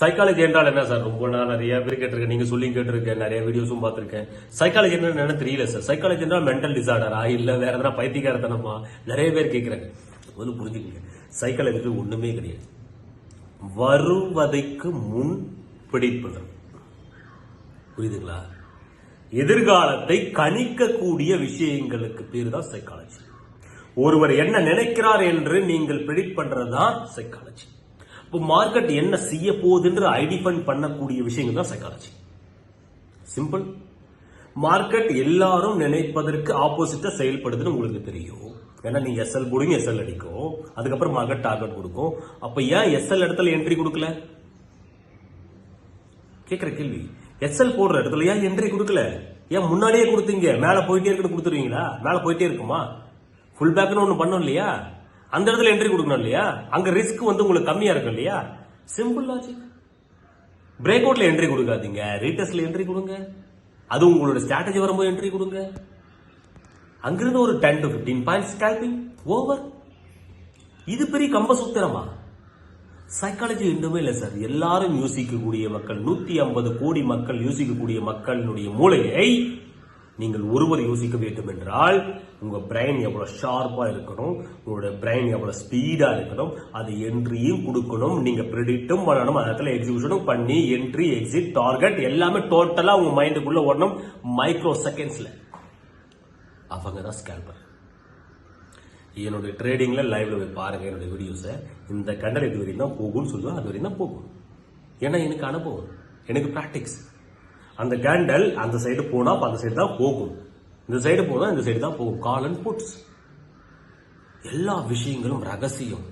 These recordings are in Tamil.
சைக்காலஜி என்றால் என்ன சார்? ரொம்ப நான் நிறைய பேர் கேட்டிருக்கேன். நீங்க சொல்லி கேட்டிருக்கேன். நிறைய வீடியோஸும் பார்த்திருக்கேன். சைக்காலஜி என்ன தெரியல சார். சைக்காலஜி என்றால் மென்டல் டிசார்டரா இல்ல வேற எதனா பைத்தியக்காரத்தனமா? நிறைய பேர் கேட்கிறாங்க முதல்ல புரிஞ்சுக்கங்க சைக்காலஜி ஒண்ணுமே கிடையாது. வருவதைக்கு முன் பிடிப்பது. புரியுதுங்களா? எதிர்காலத்தை கணிக்கக்கூடிய விஷயங்களுக்கு பேர் தான் சைக்காலஜி ஒருவர் என்ன நினைக்கிறார் என்று நீங்கள் ப்ரெடிக்ட் பண்றதுதான் சைக்காலஜி இப்போ மார்க்கெட் என்ன செய்ய போகுதுன்ற ஐடிஃபைன் பண்ணக்கூடிய விஷயங்கள் தான் சைக்காலஜி சிம்பிள் மார்க்கெட் எல்லாரும் நினைப்பதற்கு ஆப்போசிட்டா செயல்படுதுன்னு உங்களுக்கு தெரியும். ஏன்னா நீங்க எஸ்எல் போடுங்க எஸ்எல் அடிக்கும் அதுக்கப்புறம் மார்க்கெட் டார்கெட் கொடுக்கும். அப்ப ஏன் எஸ்எல் இடத்துல என்ட்ரி கொடுக்கல? கேட்கிற கேள்வி. எஸ்எல் போடுற இடத்துல ஏன் என்ட்ரி கொடுக்கல? ஏன் முன்னாடியே கொடுத்தீங்க? மேல போயிட்டே இருக்குன்னு கொடுத்துருவீங்களா? மேல போயிட்டே இருக்குமா? ஃபுல் பேக்னு ஒண்ணு பண்ணோம் இல்லையா? அந்த இடத்துல என்ட்ரி கொடுக்கணும் இல்லையா? அங்க ரிஸ்க் வந்து உங்களுக்கு கம்மியா இருக்கும் இல்லையா? சிம்பிள் லாஜிக் பிரேக் அவுட்ல என்ட்ரி கொடுக்காதீங்க. ரீட்டஸ்ட்ல என்ட்ரி கொடுங்க. அது உங்களோட ஸ்ட்ராட்டஜி வரும்போது என்ட்ரி கொடுங்க. அங்கிருந்து ஒரு ten to fifteen point scalping over இது பெரிய கம்பசூத்திரமா சைக்காலஜி ஒன்றுமே இல்லை சார் எல்லாரும் யோசிக்கக்கூடிய மக்கள் நூத்தி ஐம்பது கோடி மக்கள் யோசிக்கக்கூடிய மக்களுடைய மூளையை நீங்கள் ஒருவர் யோசிக்க வேண்டும் என்றால் உங்கள் பிரெயின் எவ்வளவு ஷார்ப்பா இருக்கணும் உங்களுடைய பிரெயின் எவ்வளவு ஸ்பீடா இருக்கணும் அது என்ட்ரியும் கொடுக்கணும் நீங்க ப்ரெடிக்டும் பண்ணணும் அதில் எக்ஸிபிஷனும் பண்ணி என்ட்ரி எக்ஸிட் டார்கெட் எல்லாமே டோட்டலா உங்க மைண்டுக்குள்ள ஓடணும் மைக்ரோ செகண்ட்ஸ்ல அவங்க தான் ஸ்கேல்பர் என்னுடைய ட்ரேடிங்கில் லைவ்ல போய் பாருங்க என்னுடைய வீடியோஸை இந்த கண்டல் இது வரையும் தான் போகும்னு சொல்லுவேன் அது வரையும் தான் போகும். ஏன்னா எனக்கு அனுபவம். எனக்கு ப்ராக்டிக்ஸ் அந்த கேண்டல் அந்த சைடு போனா அப்போ அந்த சைடு தான் போகும். இந்த சைடு போனா இந்த சைடு தான் போகும். கால் அண்ட் புட்ஸ் எல்லா விஷயங்களும் ரகசியம்.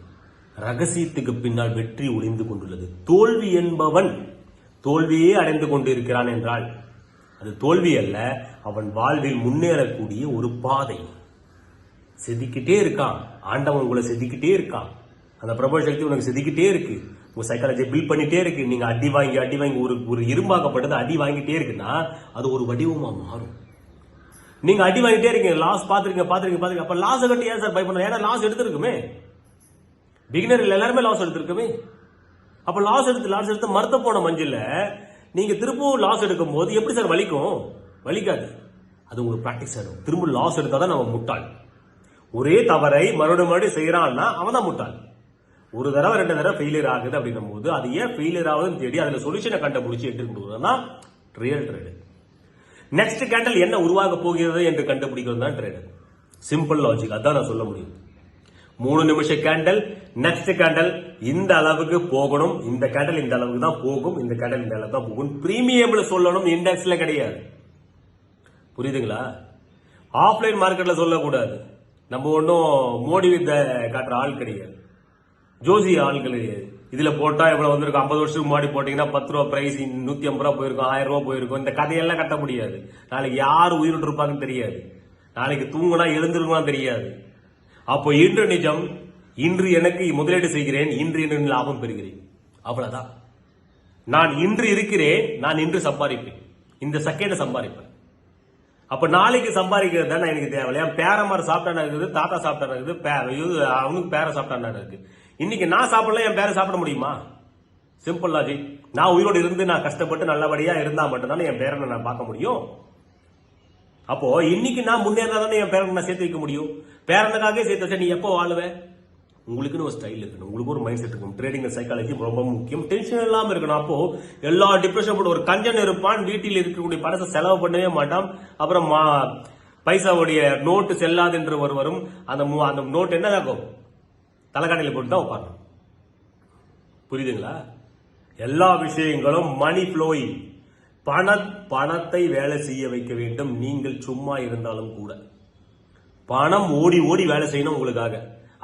ரகசியத்துக்கு பின்னால் வெற்றி ஒளிந்து கொண்டுள்ளது. தோல்வி என்பவன் தோல்வியே அடைந்து கொண்டிருக்கிறான் என்றால் அது தோல்வி அல்ல அவன் வாழ்வில் முன்னேறக்கூடிய ஒரு பாதை. செதுக்கிட்டே இருக்கான். ஆண்டவன் உங்களை செதுக்கிட்டே இருக்கான். அந்த பிரபல சக்தி உனக்கு செதுக்கிட்டே இருக்கு. உங்க சைக்காலஜி பில்ட் பண்ணிட்டே இருக்கு. நீங்க அடி வாங்கி அடி வாங்கி ஒரு ஒரு இரும்பாக்கப்பட்டது அடி வாங்கிட்டே இருக்குன்னா அது ஒரு வடிவமா மாறும். நீங்க அடி வாங்கிட்டே இருக்கீங்க லாஸ் பாத்துருக்கீங்க பாத்துருக்கீங்க பாத்துருக்கீங்க அப்ப லாஸ் கட்டி ஏன் சார் பை பயப்படணும் ஏன்னா லாஸ் எடுத்திருக்குமே. பிகினர் எல்லாருமே லாஸ் எடுத்திருக்குமே. அப்ப லாஸ் எடுத்து லாஸ் எடுத்து மறுத்த போன மஞ்சள் நீங்க திரும்பவும் லாஸ் எடுக்கும் போது எப்படி சார் வலிக்கும்? வலிக்காது. அது உங்களுக்கு ப்ராக்டிஸ் ஆகும் திரும்ப லாஸ் எடுத்தாதான் நம்ம முட்டாள். ஒரே தவறை மறுபடியும் மறுபடியும் செய்யறான்னா அவன் தான் முட்டாள். ஒரு தடவை ரெண்டு தடவை ஃபெயிலியர் ஆகுது அப்படின்னும் போது அது ஏன் ஃபெயிலியர் ஆகுதுன்னு தேடி அதில் சொல்யூஷனை கண்டுபிடிச்சி எடுத்து கொடுக்குறதுனா ரியல் ட்ரேடு நெக்ஸ்ட் கேண்டல் என்ன உருவாக போகிறது என்று கண்டுபிடிக்கிறது தான் ட்ரேடு சிம்பிள் லாஜிக் அதான் நான் சொல்ல முடியும். மூணு நிமிஷ கேண்டல் நெக்ஸ்ட் கேண்டல் இந்த அளவுக்கு போகணும். இந்த கேண்டல் இந்த அளவுக்கு தான் போகும். இந்த கேண்டல் இந்த அளவுக்கு தான் போகும். பிரீமியம்ல சொல்லணும் இண்டெக்ஸ்ல கிடையாது. புரியுதுங்களா? ஆஃப்லைன் மார்க்கெட்ல சொல்லக்கூடாது. நம்ம ஒன்றும் மோடி வித்த காட்டுற ஆள் கிடையாது. ஜோசி ஆள்கள் இதில் இதுல போட்டா இவ்வளவு வந்திருக்கும். ஐம்பது வருஷத்துக்கு முன்னாடி போட்டீங்கன்னா பத்து ரூபா பிரைஸ் நூத்தி ஐம்பது ரூபா போயிருக்கும் ஆயிரம் ரூபா போயிருக்கும். இந்த கதையெல்லாம் கட்ட முடியாது. நாளைக்கு யார் உயிரோடு இருப்பாங்கன்னு தெரியாது. நாளைக்கு தூங்கினா எழுந்திருக்குமா தெரியாது. அப்போ இன்று நிஜம் இன்று எனக்கு முதலீடு செய்கிறேன் இன்று என்று லாபம் பெறுகிறேன். அவ்வளவுதான். நான் இன்று இருக்கிறேன் நான் இன்று சம்பாதிப்பேன். இந்த செகண்டை சம்பாதிப்பேன். அப்ப நாளைக்கு சம்பாதிக்கிறது தானே எனக்கு தேவையில்லையா என் பேரமார் சாப்பிட்டா இருக்குது தாத்தா சாப்பிட்டான இருக்குது பே- அவனுக்கு பேர சாப்பிட்டா இருக்கு. இன்னைக்கு நான் சாப்பிடல என் பேரை சாப்பிட முடியுமா? சிம்பிள் லாஜிக் நான் உயிரோடு இருந்து நான் கஷ்டப்பட்டு நல்லபடியா இருந்தா மட்டும்தானே என் பேரனை நான் பார்க்க முடியும்? அப்போ இன்னைக்கு நான் முன்னேறினா தானே என் பேரனை நான் சேர்த்து வைக்க முடியும்? பேரனுக்காகவே சேர்த்து வச்சா நீ எப்போ வாழுவேன் உங்களுக்குன்னு ஒரு ஸ்டைல் இருக்கணும். உங்களுக்கு ஒரு மைண்ட் செட் இருக்கும் ட்ரேடிங் சைக்காலஜி ரொம்ப முக்கியம். டென்ஷன் இல்லாமல் இருக்கணும். அப்போ எல்லா டிப்ரெஷன் போட்டு ஒரு கஞ்சன் இருப்பான். வீட்டில் இருக்கக்கூடிய பணத்தை செலவு பண்ணவே மாட்டான். அப்புறம் மா- பைசாவுடைய நோட்டு செல்லாது என்று ஒருவரும் அந்த அந்த நோட் என்னதாகும் தலைகாணியில் போட்டு தான் உட்காரணும் புரியுதுங்களா? எல்லா விஷயங்களும் மணி ஃப்ளோயிங் பண பணத்தை வேலை செய்ய வைக்க வேண்டும். நீங்கள் சும்மா இருந்தாலும் கூட. பணம் ஓடி ஓடி வேலை செய்யணும் உங்களுக்காக.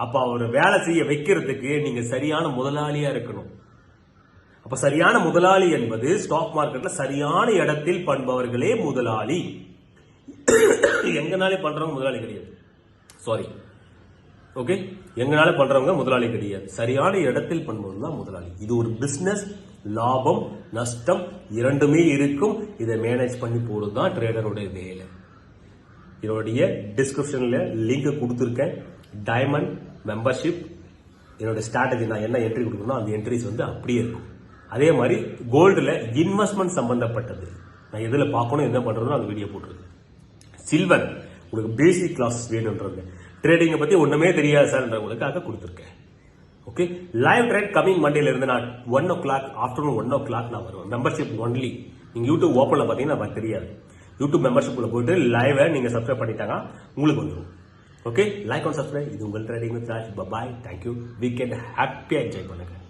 அப்ப அவர் வேலை செய்ய வைக்கிறதுக்கு நீங்க சரியான முதலாளியா இருக்கணும். அப்ப சரியான முதலாளி என்பது ஸ்டாக் மார்க்கெட்ல சரியான இடத்தில் பண்பவர்களே முதலாளி. எங்கனாலே பண்றவங்க முதலாளி கிடையாது. Sorry okay? எங்களால பண்றவங்க முதலாளி கிடையாது. சரியான இடத்தில் பண்ணுவது தான் முதலாளி. இது ஒரு பிசினஸ் லாபம் நஷ்டம் இரண்டுமே இருக்கும். இதை மேனேஜ் பண்ணி போகிறது தான் ட்ரேடருடைய வேலை. என்னுடைய டிஸ்கிரிப்ஷனில் லிங்க் கொடுத்துருக்கேன். டைமண்ட் மெம்பர்ஷிப் என்னோட ஸ்ட்ராட்டஜி நான் என்ன என்ட்ரி கொடுக்கணும் அந்த என்ட்ரிஸ் வந்து அப்படியே இருக்கும். அதே மாதிரி கோல்டில் இன்வெஸ்ட்மெண்ட் சம்பந்தப்பட்டது. நான் எதில் பார்க்கணும் என்ன பண்ணுறதுன்னு அந்த வீடியோ போட்டிருக்கேன். சில்வர் உங்களுக்கு பேசிக் கிளாஸ் வேணுன்றது ட்ரேடிங்கை பற்றி ஒன்றுமே தெரியாது சார்ன்றவங்களுக்காக கொடுத்துருக்கேன். ஓகே லைவ் ட்ரேட் கமிங் மண்டேலேருந்து நான் one o'clock afternoon one o'clock நான் வருவேன். மெம்பர்ஷிப் ஒன்லி நீங்கள் யூடியூப் ஓப்பனில் பார்த்தீங்கன்னா நமக்கு தெரியாது. யூடியூப் மெம்பர்ஷிப்பில் போயிட்டு லைவை நீங்கள் சப்ஸ்கிரைப் பண்ணிட்டாங்க உங்களுக்கு வந்துடும் ஓகே லைக் அண்ட் சப்ஸ்கிரைப் இது உங்கள் trading with Raj Bhai thank you weekend ஹாப்பியாக என்ஜாய் பண்ணுங்கள்